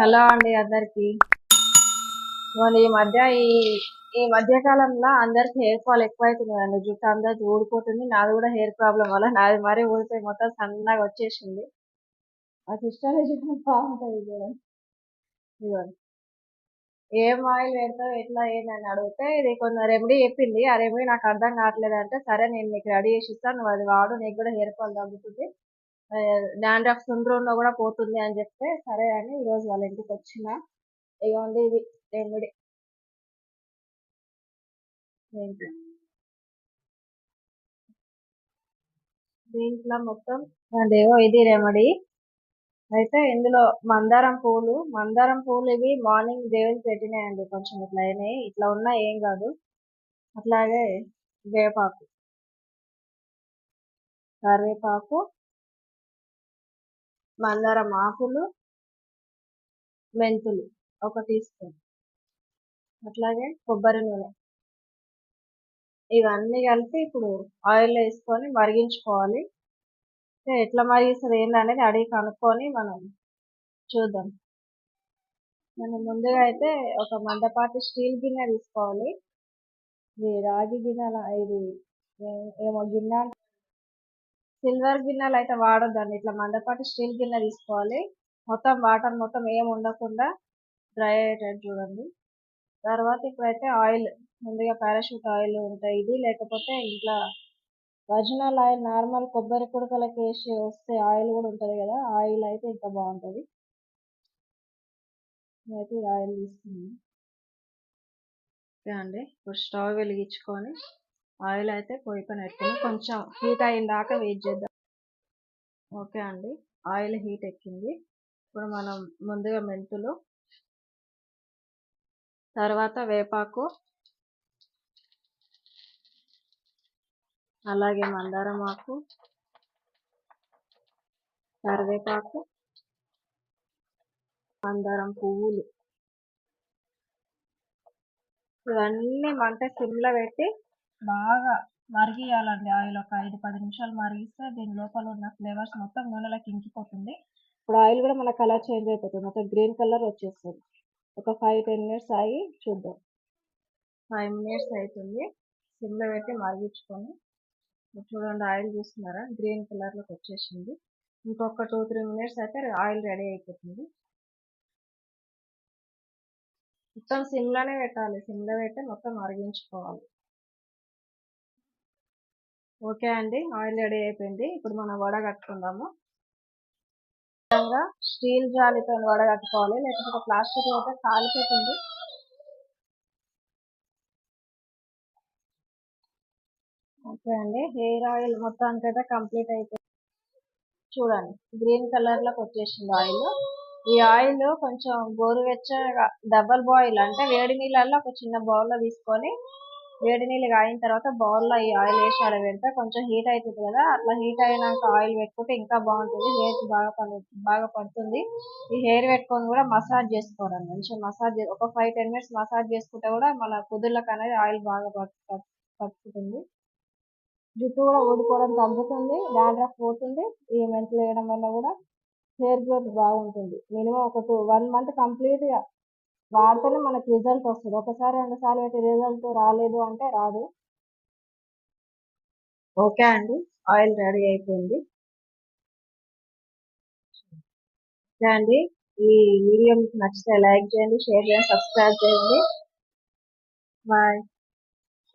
Hello అండి అందరికి. ఇవాళ ఈ మధ్య ఈ ఈ మధ్య కాలంలో అందరికి హెయిర్ ఫాల్ ఎక్కువ అండి జుట్టు అందరికి ఊడిపోతుంది. నాది కూడా హెయిర్ ప్రాబ్లం వల్ల నాది మరీ ఊడిపోయి మొత్తం సన్నగా వచ్చేసింది. మా సిస్టర్ జుట్టు బాగుంటుంది చూడండి. ఇదిగోండి. ఏం ఆయిల్ పెడతావు? ఎట్లా? ఏందని అడిగితే ఇది కొంత రెమెడీ చెప్పింది. ఆ రెమెడీ నాకు అర్థం కావట్లేదు అంటే సరే నేను నీకు రెడీ చేసి ఇస్తాను. నువ్వు అది వాడు నీకు కూడా హెయిర్ ఫాల్ తగ్గుతుంది. డాండ్రఫ్ సుండ్రంలో కూడా పోతుంది అని చెప్తే సరే అని ఈరోజు వాళ్ళ ఇంటికి వచ్చిన. ఇగోండి ఇది రెమెడీ దీంట్లో మొత్తం అదేవో ఇది రెమెడీ. అయితే ఇందులో మందారం పూలు మందారం పూలు ఇవి మార్నింగ్ దేవునికి పెట్టినాయండి కొంచెం ఇట్లా అయినాయి. ఇట్లా ఉన్నా ఏం కాదు. అట్లాగే వేపాకు. కరివేపాకు మందారం ఆకులు మెంతులు. ఒక టీ స్పూన్ అట్లాగే కొబ్బరి నూనె. ఇవన్నీ కలిపి ఇప్పుడు ఆయిల్ వేసుకొని మరిగించుకోవాలి. ఎట్లా మరిగిస్తుంది ఏంటనేది అడిగి కనుక్కొని మనం చూద్దాం. మనం ముందుగా అయితే ఒక మందపాటి స్టీల్ గిన్నె తీసుకోవాలి. ఇది రాగి గిన్నెల ఇది ఏమో గిన్నె సిల్వర్ గిన్నెలు అయితే వాడొద్దండి. ఇట్లా మందపాటి స్టీల్ గిన్నె తీసుకోవాలి. మొత్తం వాటర్ మొత్తం ఏం ఉండకుండా డ్రై అయ్యేటట్టు చూడండి. తర్వాత ఇప్పుడైతే ఆయిల్ ముందుగా పారాషూట్ ఆయిల్ ఉంటాయి ఇది లేకపోతే ఇంట్లో ఒరిజినల్ ఆయిల్ నార్మల్ కొబ్బరి కుడకలకి వేసి వస్తే ఆయిల్ కూడా ఉంటుంది కదా ఆయిల్ అయితే ఇంకా బాగుంటుంది. ఆయిల్ తీసుకున్నాను. ఓకే అండి ఇప్పుడు స్టవ్ వెలిగించుకొని ఆయిల్ అయితే పొయ్యి పైన ఎక్కింది కొంచెం హీట్ అయిన దాకా వెయిట్ చేద్దాం. ఓకే అండి. ఆయిల్ హీట్ ఎక్కింది. ఇప్పుడు మనం ముందుగా మెంతులు తర్వాత వేపాకు అలాగే మందారం ఆకు కరివేపాకు మందారం పువ్వులు. ఇవన్నీ మంట సిమ్లో పెట్టి బాగా మరిగియాలండి ఆయిల్ ఒక ఐదు పది నిమిషాలు మరిగిస్తే దీని లోపల ఉన్న ఫ్లేవర్స్ మొత్తం నూనెలోకి ఇంకిపోతుంది. ఇప్పుడు ఆయిల్ కూడా మన కలర్ చేంజ్ అయిపోతుంది. మొత్తం గ్రీన్ కలర్ వచ్చేస్తుంది. ఒక ఫైవ్ టెన్ మినిట్స్ ఆగి చూద్దాం. ఫైవ్ మినిట్స్ అవుతుంది సిమ్లో పెట్టి మరిగించుకొని చూడండి ఆయిల్ చూస్తున్నారా? గ్రీన్ కలర్లోకి వచ్చేసింది. ఇంకొక టూ త్రీ మినిట్స్ అయితే ఆయిల్ రెడీ అయిపోతుంది. మొత్తం సిమ్లోనే పెట్టాలి. సిమ్లో పెట్టి మొత్తం మరిగించుకోవాలి. ఓకే అండి. ఆయిల్ రెడీ అయిపోయింది. ఇప్పుడు మనం వడగట్టుకుందాము విధంగా స్టీల్ జాలితో వడగట్టుకోవాలి లేకపోతే ప్లాస్టిక్ అయితే కాలిపోతుంది. ఓకే అండి. హెయిర్ ఆయిల్ మొత్తానికి అయితే కంప్లీట్ అయిపోయింది చూడండి. గ్రీన్ కలర్లోకి వచ్చేసింది ఆయిల్. ఈ ఆయిల్ కొంచెం గోరువెచ్చగా డబల్ బాయిల్ అంటే వేడి నీళ్ళల్లో ఒక చిన్న బౌల్లో తీసుకొని వేడి నీళ్ళు కాగిన తర్వాత బౌల్లో ఈ ఆయిల్ వేసి ఆడ పెడితే కొంచెం హీట్ అవుతుంది కదా అట్లా హీట్ అయినాక ఆయిల్ పెట్టుకుంటే ఇంకా బాగుంటుంది. హెయిర్ బాగా పడు బాగా పడుతుంది. ఈ హెయిర్ పెట్టుకొని కూడా మసాజ్ చేసుకోవడం మంచిగా మసాజ్ ఒక ఫైవ్ టెన్ మినిట్స్ మసాజ్ చేసుకుంటే కూడా మన కుదుర్లకు అనేది ఆయిల్ బాగా పట్టుకుంటుంది. జుట్టు కూడా ఊడిపోవడం తగ్గుతుంది డాండ్రఫ్ పోతుంది. ఈ మెంతులు వేయడం వల్ల కూడా హెయిర్ గ్రోత్ బాగుంటుంది. మినిమం ఒక టూ వన్ మంత్ కంప్లీట్గా వాడితేనే మనకి రిజల్ట్ వస్తుంది. ఒకసారి రెండు సార్లు అయితే రిజల్ట్ రాలేదు అంటే రాదు. ఓకే అండి. ఆయిల్ రెడీ అయిపోయింది. ఓకే అండి. ఈ వీడియో మీకు నచ్చితే లైక్ చేయండి షేర్ చేయండి సబ్స్క్రైబ్ చేయండి. బాయ్.